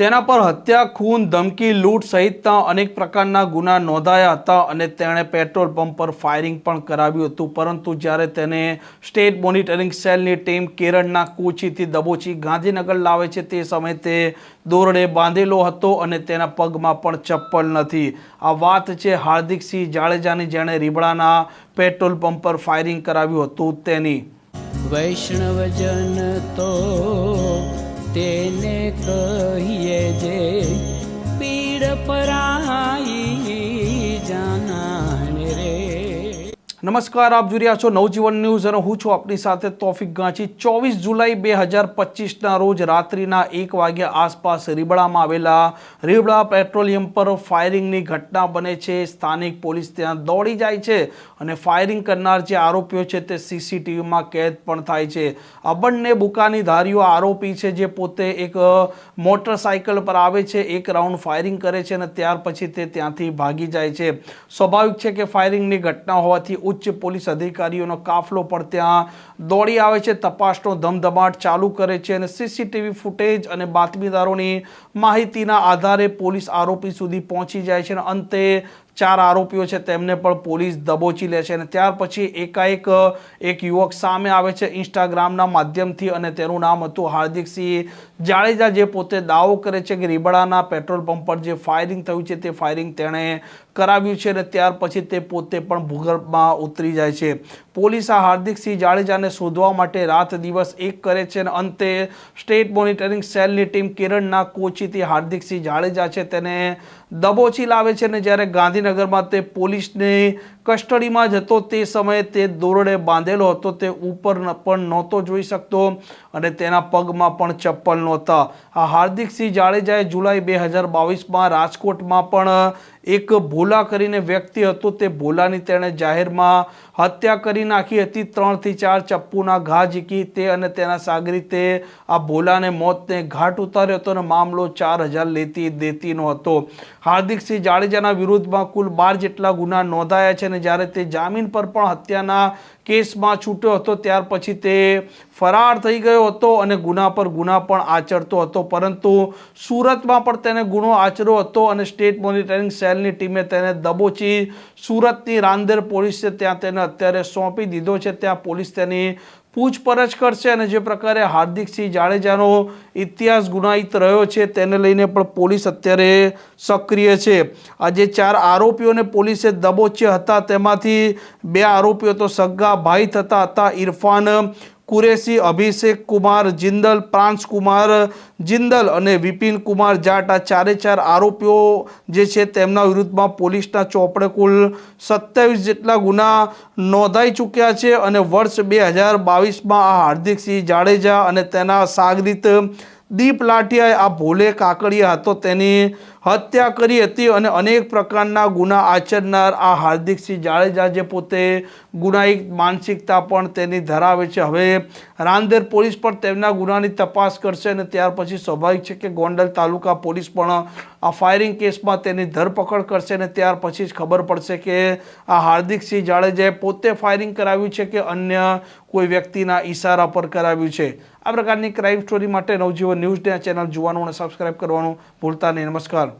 તેના પર હત્યા, ખૂન, ધમકી, લૂંટ સહિતના અનેક પ્રકારના ગુના નોંધાયા હતા અને તેણે પેટ્રોલ પંપ પર ફાયરિંગ પણ કરાવ્યું હતું. પરંતુ જ્યારે તેને સ્ટેટ મોનિટરિંગ સેલની ટીમ કેરળના કોચીથી દબોચી ગાંધીનગર લાવે છે, તે સમયે તે દોરડે બાંધેલો હતો અને તેના પગમાં પણ ચપ્પલ નથી. આ વાત છે હાર્દિકસિંહ જાડેજાની, જેણે રીબડાના પેટ્રોલ પંપ પર ફાયરિંગ કરાવ્યું હતું તેની. વૈષ્ણવજન તો તેને કહીએ જે નમસ્કાર, આપ જોઈ રહ્યા છો નવજીવન ન્યૂઝ અને હું છું આપની સાથે તોફિક ગાંચી. ચોવીસ જુલાઈ બે હજાર પચીસના રોજ રાત્રિના એક વાગ્યા આસપાસ રીબડામાં આવેલા રીબડા પેટ્રોલિયમ પર ફાયરિંગની ઘટના બને છે. સ્થાનિક પોલીસ ત્યાં દોડી જાય છે અને ફાયરિંગ કરનાર જે આરોપીઓ છે તે સીસીટીવીમાં કેદ પણ થાય છે. આ બુકાની ધારીઓ આરોપી છે જે પોતે એક મોટરસાયકલ પર આવે છે, એક રાઉન્ડ ફાયરિંગ કરે છે અને ત્યાર પછી તે ત્યાંથી ભાગી જાય છે. સ્વાભાવિક છે કે ફાયરિંગની ઘટના હોવાથી ઉચ્ચ પોલીસ અધિકારીઓનો કાફલો પણ ત્યાં દોડી આવે છે. તપાસનો ધમધમાટ ચાલુ કરે છે અને સીસીટીવી ફૂટેજ અને બાતમીદારોની માહિતીના આધારે પોલીસ આરોપી સુધી પહોંચી જાય છે અને અંતે ચાર આરોપીઓ છે તેમને પણ પોલીસ દબોચી લે છે અને ત્યાર પછી એકાએક એક યુવક સામે આવે છે ઇન્સ્ટાગ્રામના માધ્યમથી અને તેનું નામ હતું હાર્દિકસિંહ જાડેજા, જે પોતે દાવો કરે છે કે રીબડાના પેટ્રોલ પંપ પર જે ફાયરિંગ થયું છે તે ફાયરિંગ તેણે કરાવ્યું છે અને ત્યાર પછી તે પોતે પણ ભૂગર્ભમાં ઉતરી જાય છે. પોલીસ આ હાર્દિકસિંહ જાડેજાને શોધવા માટે રાત દિવસ એક કરે છે અને અંતે સ્ટેટ મોનિટરિંગ સેલની ટીમ કેરળના કોચીથી હાર્દિકસિંહ જાડેજા છે તેને દબોચી લાવે છે અને જ્યારે ગાંધીનગરમાં તે પોલીસની કસ્ટડીમાં જતો તે સમયે તે દોરડે બાંધેલો હતો તે ઉપર પણ નહોતો જોઈ શકતો અને તેના પગમાં પણ ચપ્પલ નહોતા. આ હાર્દિકસિંહ જાડેજાએ જુલાઈ બે હજાર બાવીસમાં રાજકોટમાં પણ એક ભોલા કરીને વ્યક્તિ હતો તે ભોલાની તેણે જાહેરમાં હત્યા કરી નાખી હતી. ત્રણથી ચાર ચપ્પુના ઘા ઝીકી તે અને તેના સાગરીતે આ ભોલાને મોતને ઘાટ ઉતાર્યો હતો અને મામલો ચાર હજાર લેતી દેતીનો હતો. હાર્દિકસિંહ જાડેજાના વિરુદ્ધમાં કુલ બાર જેટલા ગુના નોંધાયા છે અને જ્યારે તે જામીન પર પણ હત્યાના કેસમાં છૂટ્યો હતો, ત્યાર પછી તે ફરાર થઈ ગયો હતો અને ગુના પર ગુના પણ આચરતો હતો. પરંતુ સુરતમાં પણ તેને ગુનો આચર્યો હતો અને સ્ટેટ મોનિટરિંગ સેલની ટીમે તેને દબોચી સુરતની રાંદેર પોલીસે ત્યાં તેને અત્યારે સોંપી દીધો છે. ત્યાં પોલીસ તેની પૂછપરછ કરશે અને જે પ્રકારે હાર્દિકસિંહ જાડેજાનો ઇતિહાસ ગુનાહિત રહ્યો છે તેને લઈને પણ પોલીસ અત્યારે સક્રિય છે. આ જે ચાર આરોપીઓને પોલીસે દબોચ્યા હતા. તેમાંથી બે આરોપીઓ તો સગા ભાઈ થતા હતા. ઇરફાન કુરેશી, અભિષેક કુમાર, જિંદલ, પ્રાંશ કુમાર, જિંદલ અને વિપિન કુમાર જાટ આ ચારે ચાર આરોપીઓ જે છે તેમના વિરુદ્ધમાં પોલીસના ચોપડે કુલ સત્યાવીસ જેટલા ગુના નોંધાઈ ચૂક્યા છે અને વર્ષ બે હજાર બાવીસમાં આ હાર્દિકસિંહ જાડેજા અને તેના સાગરીત દીપ લાઠિયાએ આ ભોલે કાકડિયા હતો. તેની હત્યા કરી હતી અને અનેક પ્રકારના ગુના આચરનાર આ હાર્દિકસિંહ જાડેજા જે પોતે ગુનાહિત માનસિકતા પણ તેની ધરાવે છે. હવે રાંદેર પોલીસ પણ તેમના ગુનાની તપાસ કરશે અને ત્યાર પછી સ્વાભાવિક છે કે ગોંડલ તાલુકા પોલીસ પણ આ ફાયરિંગ કેસમાં તેની ધરપકડ કરશે અને ત્યાર પછી જ ખબર પડશે કે આ હાર્દિકસિંહ જાડેજાએ પોતે ફાયરિંગ કરાવ્યું છે કે અન્ય કોઈ વ્યક્તિના ઇશારા પર કરાવ્યું છે. આ પ્રકારની ક્રાઇમ સ્ટોરી માટે નવજીવન ન્યૂઝ ચેનલ જોવાનું અને સબસ્ક્રાઇબ કરવાનું ભૂલતા નહીં. નમસ્કાર.